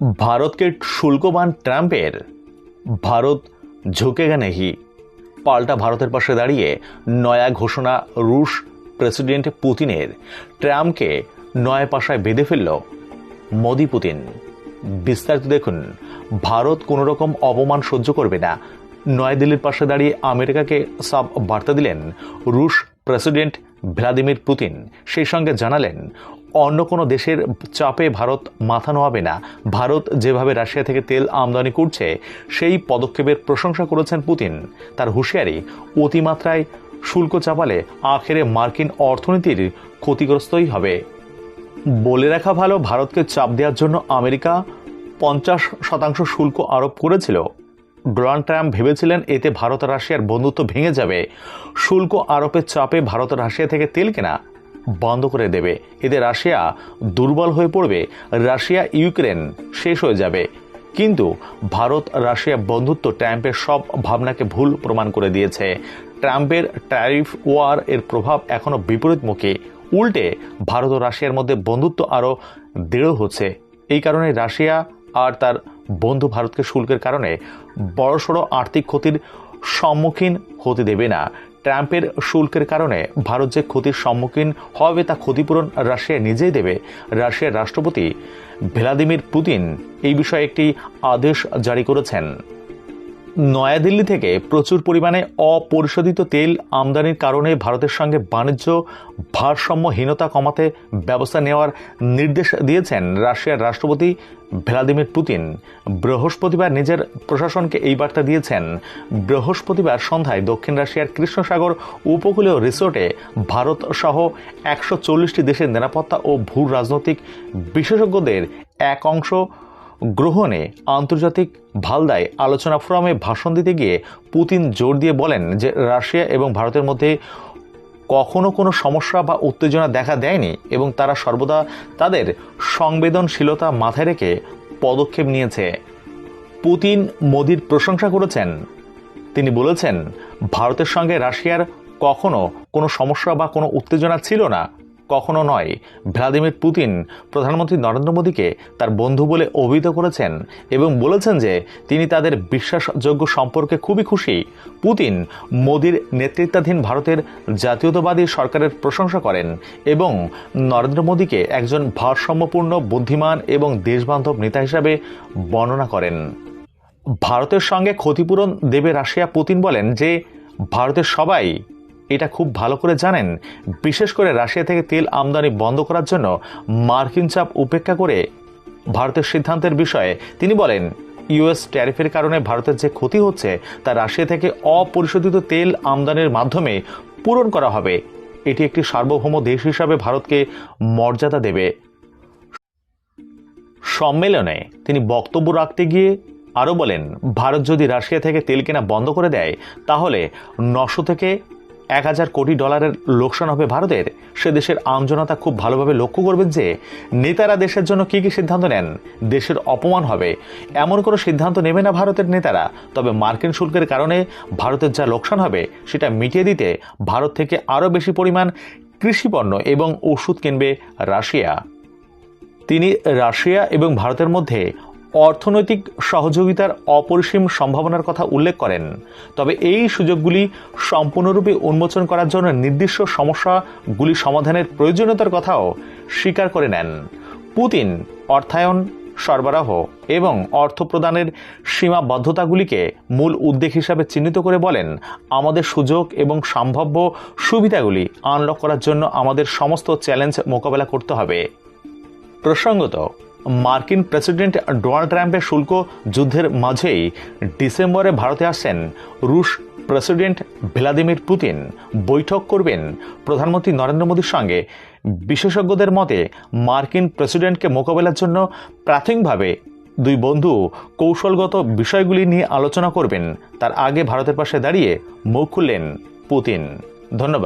ভারতকে শুল্কবান ট্রাম্পের, ভারত ঝুঁকেগা নেহি পাল্টা ভারতের পাশে দাঁড়িয়ে নয়া ঘোষণা রুশ প্রেসিডেন্ট পুতিনের, ট্রাম্পকে নয় পাশায় বেঁধে ফেলল মোদি পুতিন। বিস্তারিত দেখুন, ভারত কোনো রকম অপমান সহ্য করবে না। নয়াদিল্লির পাশে দাঁড়িয়ে আমেরিকাকে সব বার্তা দিলেন রুশ প্রেসিডেন্ট ভ্লাদিমির পুতিন সেই সঙ্গে জানালেন, অন্য কোনো দেশের চাপে ভারত মাথা নোয়াবে না। ভারত যেভাবে রাশিয়া থেকে তেল আমদানি করছে, সেই পদক্ষেপের প্রশংসা করেছেন পুতিন। তার হুঁশিয়ারি, অতিমাত্রায় শুল্ক চাপালে আখেরে মার্কিন অর্থনীতির ক্ষতিগ্রস্তই হবে। বলে রাখা ভালো, ভারতকে চাপ দেওয়ার জন্য আমেরিকা পঞ্চাশ শতাংশ শুল্ক আরোপ করেছিল। ডোনাল্ড ট্রাম্প ভেবেছিলেন এতে ভারত রাশিয়ার বন্ধুত্ব ভেঙে যাবে। শুল্ক আরোপের চাপে ভারত রাশিয়া থেকে তেল কেনা বন্ধ করে দেবে। এতে রাশিয়া দুর্বল হয়ে পড়বে। রাশিয়া, ইউক্রেন শেষ হয়ে যাবে। কিন্তু ভারত রাশিয়া বন্ধুত্ব ট্রাম্পের সব ভাবনাকে ভুল প্রমাণ করে দিয়েছে। ট্রাম্পের ট্যারিফ ওয়ার এর প্রভাব এখনও বিপরীতমুখী। উল্টে ভারত ও রাশিয়ার মধ্যে বন্ধুত্ব আরও দৃঢ় হচ্ছে। এই কারণে রাশিয়া আর তার বন্ধু ভারতকে শুল্কের কারণে বড়সড় আর্থিক ক্ষতির সম্মুখীন হতে দেবে না। ট্রাম্পের শুল্কের কারণে ভারত যে ক্ষতির সম্মুখীন হবে তা ক্ষতিপূরণ রাশিয়া নিজেই দেবে। রাশিয়ার রাষ্ট্রপতি ভ্লাদিমির পুতিন এই বিষয়ে একটি আদেশ জারি করেছেন। নয়াদিল্লি থেকে প্রচুর পরিমাণে অপরিশোধিত তেল আমদানির কারণে ভারতের সঙ্গে বাণিজ্য ভারসাম্যহীনতা কমাতে ব্যবস্থা নেওয়ার নির্দেশ দিয়েছেন রাশিয়ার রাষ্ট্রপতি ভ্লাদিমির পুতিন। বৃহস্পতিবার নিজের প্রশাসনকে এই বার্তা দিয়েছেন। বৃহস্পতিবার সন্ধ্যায় দক্ষিণ রাশিয়ার কৃষ্ণসাগর উপকূলীয় রিসোর্টে ভারত সহ একশো চল্লিশটি দেশের নিরাপত্তা ও ভূ রাজনৈতিক বিশেষজ্ঞদের এক অংশ গ্রহণে আন্তর্জাতিক ভালদায় আলোচনা ফোরামে ভাষণ দিতে গিয়ে পুতিন জোর দিয়ে বলেন যে রাশিয়া এবং ভারতের মধ্যে কখনো কোনো সমস্যা বা উত্তেজনা দেখা দেয়নি এবং তারা সর্বদা তাদের সংবেদনশীলতা মাথায় রেখে পদক্ষেপ নিয়েছে। পুতিন মোদির প্রশংসা করেছেন। তিনি বলেছেন, ভারতের সঙ্গে রাশিয়ার কখনো কোনো সমস্যা বা কোনো উত্তেজনা ছিল না। কখনো নয়। ভ্লাদিমির পুতিন প্রধানমন্ত্রী নরেন্দ্র মোদীকে তার বন্ধু বলে অভিহিত করেছেন এবং বলেছেন যে তিনি তাদের বিশ্বাসযোগ্য সম্পর্কে খুবই খুশি। পুতিন মোদীর নেতৃত্বাধীন ভারতের জাতীয়তাবাদী সরকারের প্রশংসা করেন এবং নরেন্দ্র মোদীকে একজন ভারসাম্যপূর্ণ, বুদ্ধিমান এবং দেশবান্ধব নেতা হিসাবে বর্ণনা করেন। ভারতের সঙ্গে ক্ষতিপূরণ দেবে রাশিয়া পুতিন বলেন যে, ভারতের সবাই এটা খুব ভালো করে জানেন। বিশেষ করে রাশিয়া থেকে তেল আমদানি বন্ধ করার জন্য মার্কিন চাপ উপেক্ষা করে ভারতের সিদ্ধান্তের বিষয়ে তিনি বলেন, ইউএস ট্যারিফের কারণে ভারতের যে ক্ষতি হচ্ছে তা রাশিয়া থেকে অপরিশোধিত তেল আমদানির মাধ্যমে পূরণ করা হবে। এটি একটি সার্বভৌম দেশ হিসাবে ভারতকে মর্যাদা দেবে। সম্মেলনে তিনি বক্তব্য রাখতে গিয়ে আরও বলেন, ভারত যদি রাশিয়া থেকে তেল কেনা বন্ধ করে দেয়, তাহলে নশো থেকে এক হাজার কোটি ডলারের লোকসান হবে ভারতের। সে দেশের আমজনতা খুব ভালোভাবে লক্ষ্য করবেন যে, নেতারা দেশের জন্য কী কী সিদ্ধান্ত নেন, দেশের অপমান হবে। এমন কোনো সিদ্ধান্ত নেবে না ভারতের নেতারা। তবে মার্কিন শুল্কের কারণে ভারতের যা লোকসান হবে, সেটা মিটিয়ে দিতে ভারত থেকে আরও বেশি পরিমাণ কৃষিপণ্য এবং ওষুধ কিনবে রাশিয়া। তিনি রাশিয়া এবং ভারতের মধ্যে অর্থনৈতিক সহযোগিতার অপরিসীম সম্ভাবনার কথা উল্লেখ করেন। তবে এই সুযোগগুলি সম্পূর্ণরূপে উন্মোচন করার জন্য নির্দিষ্ট সমস্যাগুলি সমাধানের প্রয়োজনীয়তার কথাও স্বীকার করে নেন। পুতিন, অর্থায়ন, সরবরাহ এবং অর্থ প্রদানের সীমাবদ্ধতাগুলিকে মূল উদ্বেগ হিসাবে চিহ্নিত করে বলেন, আমাদের সুযোগ এবং সম্ভাব্য সুবিধাগুলি আনলক করার জন্য আমাদের সমস্ত চ্যালেঞ্জ মোকাবেলা করতে হবে। প্রসঙ্গত মার্কিন প্রেসিডেন্ট ডোনাল্ড ট্রাম্পের শুল্ক যুদ্ধের মাঝেই ডিসেম্বরে ভারতে আসছেন রুশ প্রেসিডেন্ট ভ্লাদিমির পুতিন। বৈঠক করবেন প্রধানমন্ত্রী নরেন্দ্র মোদীর সঙ্গে। বিশেষজ্ঞদের মতে, মার্কিন প্রেসিডেন্টকে মোকাবেলার জন্য প্রাথমিকভাবে দুই বন্ধু কৌশলগত বিষয়গুলি নিয়ে আলোচনা করবেন। তার আগে ভারতের পাশে দাঁড়িয়ে মুখ খুললেন পুতিন। ধন্যবাদ।